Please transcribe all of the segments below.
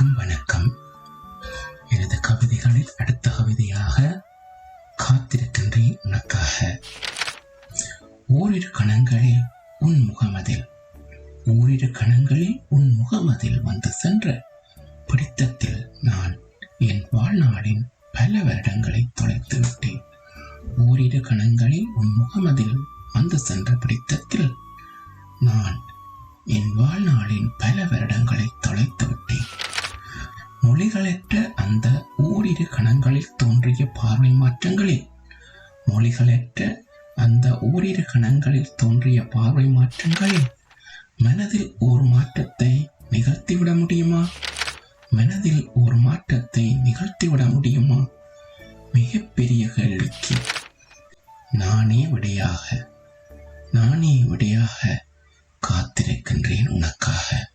அனைவருக்கும் வணக்கம். எனது கவிதைகளில் அடுத்த கவிதையாக காத்திருக்கின்றேன் உனக்காக. ஓரிரு கணங்களில் உன் முகமதில் ஓரிரு கணங்களில் உன் முகமதில் வந்து சென்ற பிடித்தத்தில் நான் என் வாழ்நாளின் பல வருடங்களை தொலைத்து விட்டேன். ஓரிரு கணங்களில் உன் முகமதில் வந்து சென்ற பிடித்தத்தில் நான் என் வாழ்நாளின் பல வருடங்களை தொலைத்து விட்டேன். மொழிகளற்ற அந்த ஓரிரு கணங்களில் தோன்றிய பார்வை மாற்றங்களில் மொழிகளற்ற அந்த ஓரிரு கணங்களில் தோன்றிய பார்வை மாற்றங்களில் மனதில் ஓர் மாற்றத்தை நிகழ்த்திவிட முடியுமா? மனதில் ஒரு மாற்றத்தை நிகழ்த்திவிட முடியுமா? மிகப்பெரிய கேள்விக்கு நானே விடையாக நானே விடையாக காத்திருக்கின்றேன் உனக்காக.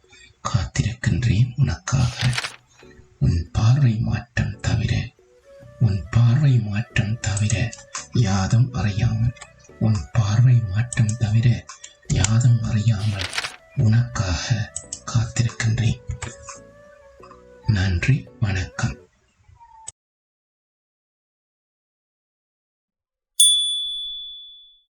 பார்வை மாற்றம் தவிர யாதும் அறியாமல் உன் பார்வை மாற்றம் தவிர யாதும் அறியாமல் உனக்காக காத்திருக்கின்றேன். நன்றி வணக்கம்.